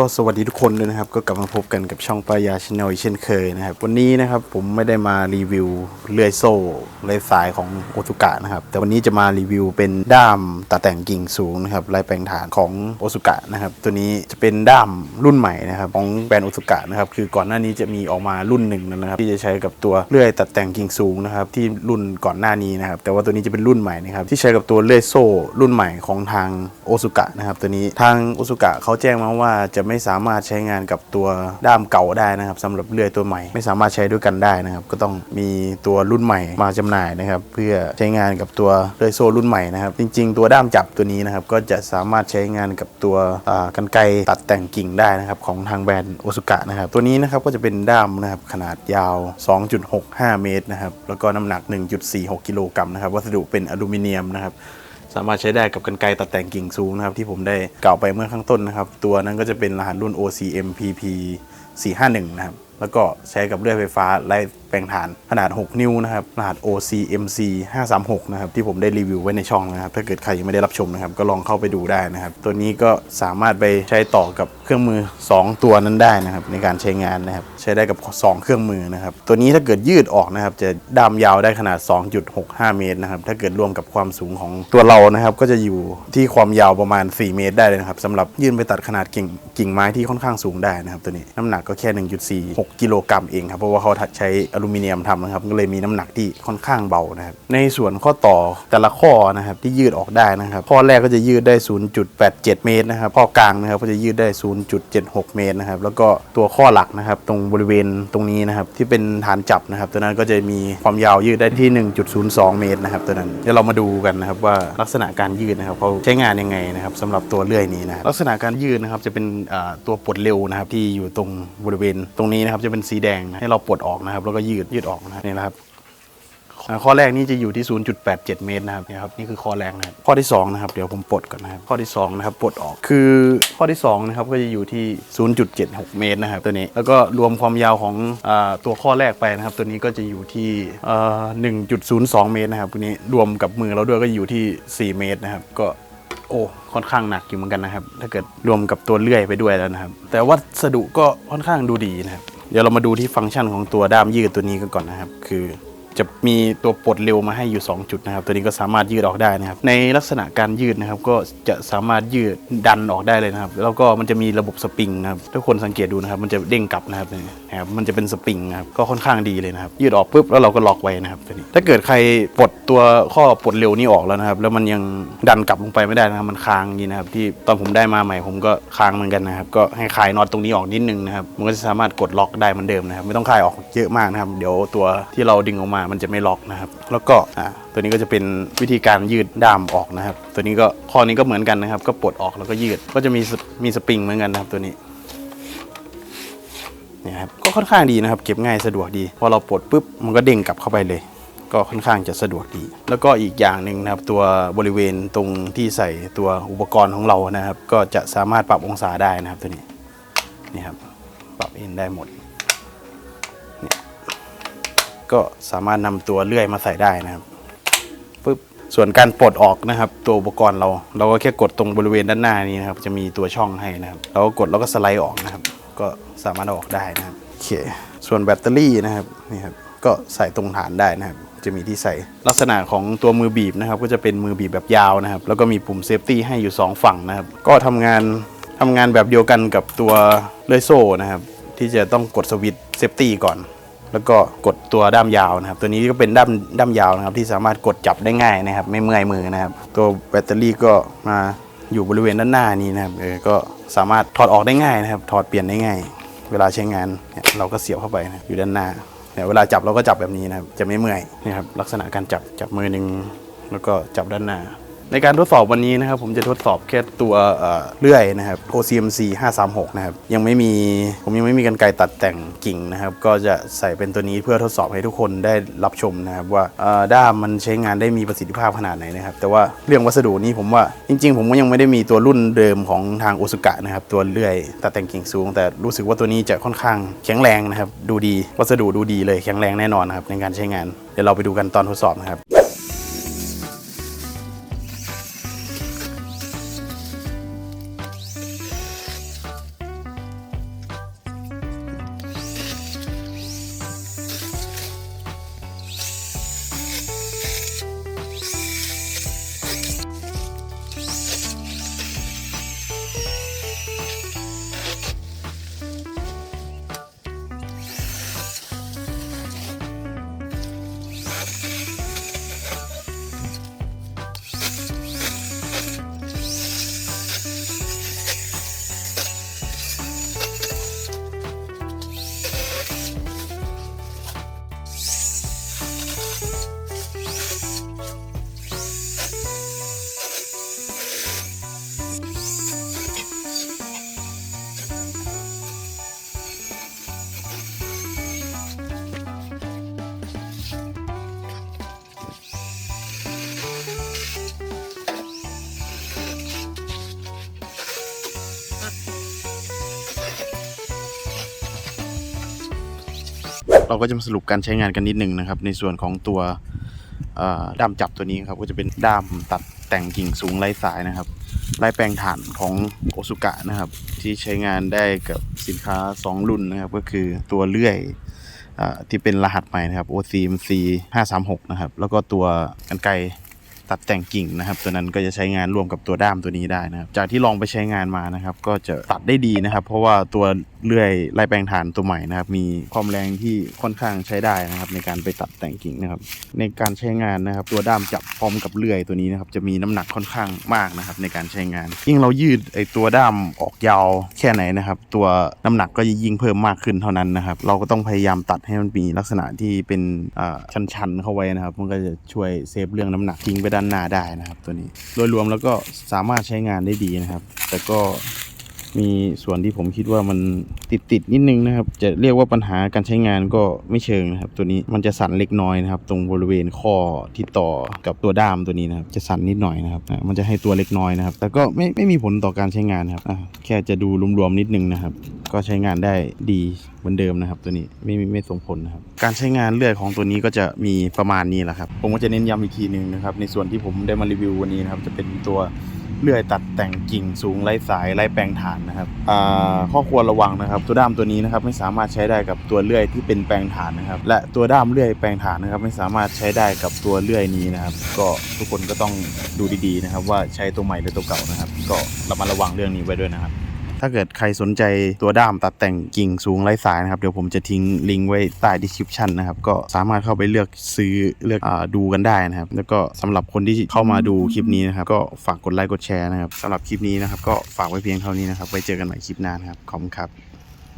ก็สวัสดีทุกคนเลยนะครับ ก็กลับมาพบกันกับช่องปายาชแนลเช่นเคยนะครับ วันนี้นะครับผมไม่ได้มารีวิวเลื่อยโซ่เลื่อยสายของโอซุกะนะครับ แต่วันนี้จะมารีวิวเป็นด้ามตัดแต่งกิ่งสูงนะครับลายแปลงฐานของโอซุกะนะครับ ตัวนี้จะเป็นด้ามรุ่นใหม่นะครับของแบรนด์โอซุกะนะครับ คือก่อนหน้านี้จะมีออกมารุ่นหนึ่งนะครับ ที่จะใช้กับตัวเลื่อยตัดแต่งกิ่งสูงนะครับที่รุ่นก่อนหน้านี้นะครับ แต่ว่าตัวนี้จะเป็นรุ่นใหม่นะครับที่ใช้กับตัวเลื่อยโซ่รุ่นใหม่ของทางโอซุกะนะครับ ตัวนี้ทางโอซุกะเขาแจ้งมาว่าจะไม่สามารถใช้งานกับตัวด้ามเก่าได้นะครับสำหรับเลื่อยตัวใหม่ ไม่สามารถใช้ด้วยกันได้นะครับ ก็ต้องมีตัวรุ่นใหม่มาจำหน่ายนะครับ เพื่อใช้งานกับตัวเลื่อยโซ่รุ่นใหม่นะครับ จริง ๆ ตัวด้ามจับตัวนี้นะครับก็จะสามารถใช้งานกับตัวกันไกตัดแต่งกิ่งได้นะครับของทางแบรนด์โอซุกะนะครับตัวนี้นะครับก็จะเป็นด้ามนะครับขนาดยาว 2.65 เมตรนะครับแล้วก็น้ำหนัก 1.46 กิโลกรัมนะครับวัสดุเป็นอลูมิเนียมนะครับ สามารถใช้ได้กับกันไกรตัดแต่งกิ่งสูงนะครับ ที่ผมได้กล่าวไปเมื่อข้างต้นนะครับ ตัวนั้นก็จะเป็นรหัสรุ่น OCM PP 451 นะครับ แล้วก็ใช้กับเลื่อยไฟฟ้าไล่แปลงฐานขนาด 6 นิ้วนะครับรหัส OCMC 536 นะครับ ที่ผมได้รีวิวไว้ในช่องนะครับ ถ้าเกิดใครยังไม่ได้รับชมนะครับ ก็ลองเข้าไปดูได้นะครับ ตัวนี้ก็สามารถไปใช้ต่อกับเครื่องมือ 2 ตัวนั้นได้นะครับ ในการใช้งานนะครับ ใช้ได้กับ 2 เครื่องมือนะครับ ตัวนี้ถ้าเกิดยืดออกนะครับ จะด้ามยาวได้ขนาด 2.65 เมตรนะครับ ถ้าเกิดรวมกับความสูงของตัวเรานะครับ ก็จะอยู่ที่ความยาวประมาณ 4 เมตรได้เลยนะครับสำหรับยื่นไปตัดขนาดกิ่งกิ่งไม้ที่ค่อนข้างสูงได้นะครับ ตัวนี้น้ำหนักก็แค่ 1.46 กิโลกรัมเองครับ เพราะว่าเขาใช้อลูมิเนียมทำนะครับก็เลยมีน้ำหนักที่ค่อนข้างเบานะครับในส่วนข้อต่อแต่ละข้อนะครับที่ยืดออกได้นะครับข้อแรกก็จะยืดได้ 0.87 เมตรนะครับข้อกลางนะครับก็จะยืดได้ 0.76 เมตรนะครับแล้วก็ตัวข้อหลักนะครับตรงบริเวณตรงนี้นะครับที่เป็นฐานจับนะครับตัวนั้นก็จะมีความยาวยืดได้ที่ 1.02 เมตรนะครับตัวนั้นเดี๋ยวเรามาดูกันนะครับว่าลักษณะการยืดนะครับเขาใช้งานยังไงนะครับสำหรับตัวเลื่อยนี้นะลักษณะการยืดนะครับจะเป็นตัวปลดเร็วนะครับที่อยู่ตรงบริเวณตรงนี้นะครับจะเป็นสีแดงให้เราปลดออกนะครับแล้วก็ยืดยืดออกนะครับนี่นะครับข้อแรกนี่จะอยู่ที่ 0.87 เมตรนะครับนี่ครับนี่คือข้อแรกนะครับข้อที่2นะครับเดี๋ยวผมปลดก่อนนะครับข้อที่2นะครับปลดออกคือข้อที่2นะครับก็จะอยู่ที่ 0.76 เมตรนะครับตัวนี้แล้วก็รวมความยาวของอตัวข้อแรกไปนะครับ ตัวนี้ก็จะอยู่ที่1.02 เมตรนะครับตัวนี้รวมกับมือเราด้วยก็อยู่ที่ 4 เมตรนะครับก็โอ้ค่อนข้างหนักอยู่เหมือนกันนะครับ ถ้าเกิดรวมกับตัวเลื่อยไปด้วยแล้วนะครับ แต่วัสดุก็ค่อนข้างดูดีนะครับ เดี๋ยวเรามาดูที่ฟังก์ชันของตัวด้ามยืดตัวนี้กันก่อนนะครับ คือ จะมีตัวปลดเร็วมาให้อยู่ 2 จุดนะครับ ตัวนี้ก็สามารถยืดออกได้นะครับ ในลักษณะการยืดนะครับ ก็จะสามารถยืดดันออกได้เลยนะครับ แล้วก็มันจะมีระบบสปริงนะครับทุกคนสังเกตดูนะครับ มันจะเด้งกลับนะครับนี่นะครับมันจะเป็นสปริงนะครับก็ค่อนข้างดีเลยนะครับ ยืดออกปุ๊บแล้วเราก็ล็อกไว้นะครับตัวนี้ ถ้าเกิดใครปลดตัวข้อปลดเร็วนี้ออกแล้วนะครับ แล้วมันยังดันกลับลงไปไม่ได้นะครับ มันค้างนี้นะครับ ที่ตอนผมได้มาใหม่ผมก็ค้างเหมือนกันนะครับ ก็ให้คลายน็อตตรงนี้ออกนิดนึงนะครับ มันก็จะสามารถกดล็อกได้เหมือนเดิมนะครับ ไม่ต้องคลายออกเยอะมากนะครับ เดี๋ยวตัวที่เราดึงออกมามันจะไม่ล็อกนะครับ แล้วก็อ่าตัวนี้ก็จะเป็นวิธีการยืดด้ามออกนะครับ ตัวนี้ก็ข้อนี้ก็เหมือนกันนะครับ ก็ปลดออกแล้วก็ยืดก็จะมีมีสปริงเหมือนกันนะครับตัวนี้เนี่ยครับก็ค่อนข้างดีนะครับ เก็บง่ายสะดวกดี พอเราปลดปุ๊บมันก็เด้งกลับเข้าไปเลย ก็ค่อนข้างจะสะดวกดี แล้วก็อีกอย่างหนึ่งนะครับ ตัวบริเวณตรงที่ใส่ตัวอุปกรณ์ของเรานะครับ ก็จะสามารถปรับองศาได้นะครับตัวนี้นี่ครับปรับเองได้หมด ก็สามารถนำตัวเลื่อยมาใส่ได้นะครับปุ๊บส่วนการปลดออกนะครับ ตัวอุปกรณ์เรา เราก็แค่กดตรงบริเวณด้านหน้านี้นะครับ จะมีตัวช่องให้นะครับเราก็กดแล้วก็สไลด์ออกนะครับ ก็สามารถเอาออกได้นะครับโอเคส่วนแบตเตอรี่นะครับนี่ครับก็ใส่ตรงฐานได้นะครับ จะมีที่ใส่ลักษณะของตัวมือบีบนะครับ ก็จะเป็นมือบีบแบบยาวนะครับ แล้วก็มีปุ่มเซฟตี้ให้อยู่ 2 ฝั่งนะครับ ก็ทำงานทำงานแบบเดียวกันกับตัวเลื่อยโซ่นะครับ ที่จะต้องกดสวิตช์เซฟตี้ก่อน แล้วก็กดตัวด้ามยาวนะครับ ตัวนี้ก็เป็นด้ามด้ามยาวนะครับ ที่สามารถกดจับได้ง่ายนะครับ ไม่เมื่อยมือนะครับ ตัวแบตเตอรี่ก็มาอยู่บริเวณด้านหน้านี้นะครับเออก็สามารถถอดออกได้ง่ายนะครับ ถอดเปลี่ยนได้ง่าย เวลาใช้งานเราก็เสียบเข้าไปนะอยู่ด้านหน้าเนี่ยเวลาจับเราก็จับแบบนี้นะครับ จะไม่เมื่อยนี่ครับ ลักษณะการจับจับมือหนึ่งแล้วก็จับด้านหน้า ในการทดสอบวันนี้นะครับผมจะทดสอบแค่ตัวเเลื่อยนะครับ OCMC 536 นะครับ ยังไม่มีผมยังไม่มีกันไกรตัดแต่งกิ่งนะครับ ก็จะใส่เป็นตัวนี้เพื่อทดสอบให้ทุกคนได้รับชมนะครับว่าด้ามมันใช้งานได้มีประสิทธิภาพขนาดไหนนะครับ แต่ว่าเรื่องวัสดุนี้ผมว่าจริง ๆ ผมก็ยังไม่ได้มีตัวรุ่นเดิมของทางโอซุกะนะครับตัวเลื่อยตัดแต่งกิ่งสูง แต่รู้สึกว่าตัวนี้จะค่อนข้างแข็งแรงนะครับ ดูดีวัสดุดูดีเลยแข็งแรงแน่นอนนะครับในการใช้งานเดี๋ยวเราไปดูกันตอนทดสอบนะครับ เราก็จะมาสรุปการใช้งานกันนิดหนึ่งนะครับ ในส่วนของตัวด้ามจับตัวนี้ครับก็จะเป็นด้ามตัดแต่งกิ่งสูงไร้สายนะครับไร้แปลงถ่านของโอซุกะนะครับ ที่ใช้งานได้กับสินค้า 2 รุ่นนะครับ ก็คือตัวเลื่อยอที่เป็นรหัสใหม่นะครับ OCMC 536 นะครับ แล้วก็ตัวกันไกตัดแต่งกิ่งนะครับ ตัวนั้นก็จะใช้งานร่วมกับตัวด้ามตัวนี้ได้นะครับ จากที่ลองไปใช้งานมานะครับ ก็จะตัดได้ดีนะครับ เพราะว่าตัว เลื่อยไล่แปลงฐานตัวใหม่นะครับ มีความแรงที่ค่อนข้างใช้ได้นะครับ ในการไปตัดแต่งกิ่งนะครับ ในการใช้งานนะครับ ตัวด้ามจับพร้อมกับเลื่อยตัวนี้นะครับ จะมีน้ำหนักค่อนข้างมากนะครับ ในการใช้งาน ยิ่งเรายืดไอตัวด้ามออกยาวแค่ไหนนะครับ ตัวน้ำหนักก็จะยิ่งเพิ่มมากขึ้นเท่านั้นนะครับ เราก็ต้องพยายามตัดให้มันมีลักษณะที่เป็นอ่าชันๆเข้าไว้นะครับ มันก็จะช่วยเซฟเรื่องน้ำหนักทิ้งไปด้านหน้าได้นะครับ ตัวนี้ โดยรวมแล้วก็สามารถใช้งานได้ดีนะครับ แต่ก็ มีส่วนที่ผมคิดว่ามันติดติดๆนิดนึงนะครับ จะเรียกว่าปัญหาการใช้งานก็ไม่เชิงนะครับ ตัวนี้มันจะสั่นเล็กน้อยนะครับ ตรงบริเวณข้อที่ต่อกับตัวด้ามตัวนี้นะครับ จะสั่นนิดหน่อยนะครับมันจะให้ตัวเล็กน้อยนะครับ แต่ก็ไม่ไม่มีผลต่อการใช้งานนะครับแค่จะดูรวมๆนิดนึงนะครับ ก็ใช้งานได้ดีเหมือนเดิมนะครับ ตัวนี้ไม่ไม่ไม่ส่งผลนะครับ การใช้งานเลื่อยของตัวนี้ก็จะมีประมาณนี้แหละครับ ผมก็จะเน้นย้ำอีกทีหนึ่งนะครับ ในส่วนที่ผมได้มารีวิววันนี้นะครับ จะเป็นตัว เลื่อยตัดแต่งกิ่งสูงไร้สายไร้แปลงฐานนะครับอ่าข้อควรระวังนะครับ ตัวด้ามตัวนี้นะครับไม่สามารถใช้ได้กับตัวเลื่อยที่เป็นแปลงฐานนะครับ และตัวด้ามเลื่อยแปลงฐานนะครับ ไม่สามารถใช้ได้กับตัวเลื่อยนี้นะครับ ก็ทุกคนก็ต้องดูดีๆนะครับ ว่าใช้ตัวใหม่หรือตัวเก่านะครับ ก็ระมัดระวังเรื่องนี้ไว้ด้วยนะครับ ถ้าเกิดใครสนใจตัวด้ามตัดแต่งกิ่งสูงไร้สายนะครับ เดี๋ยวผมจะทิ้งลิงก์ไว้ใต้ดีสคริปชันนะครับ ก็สามารถเข้าไปเลือกซื้อเลือกอดูกันได้นะครับ แล้วก็สำหรับคนที่เข้ามาดูคลิปนี้นะครับ ก็ฝากกดไลค์กดแชร์นะครับสำหรับคลิปนี้นะครับ ก็ฝากไว้เพียงเท่านี้นะครับไว้เจอกันใหม่คลิปหน้านะครับขอบคุณครับ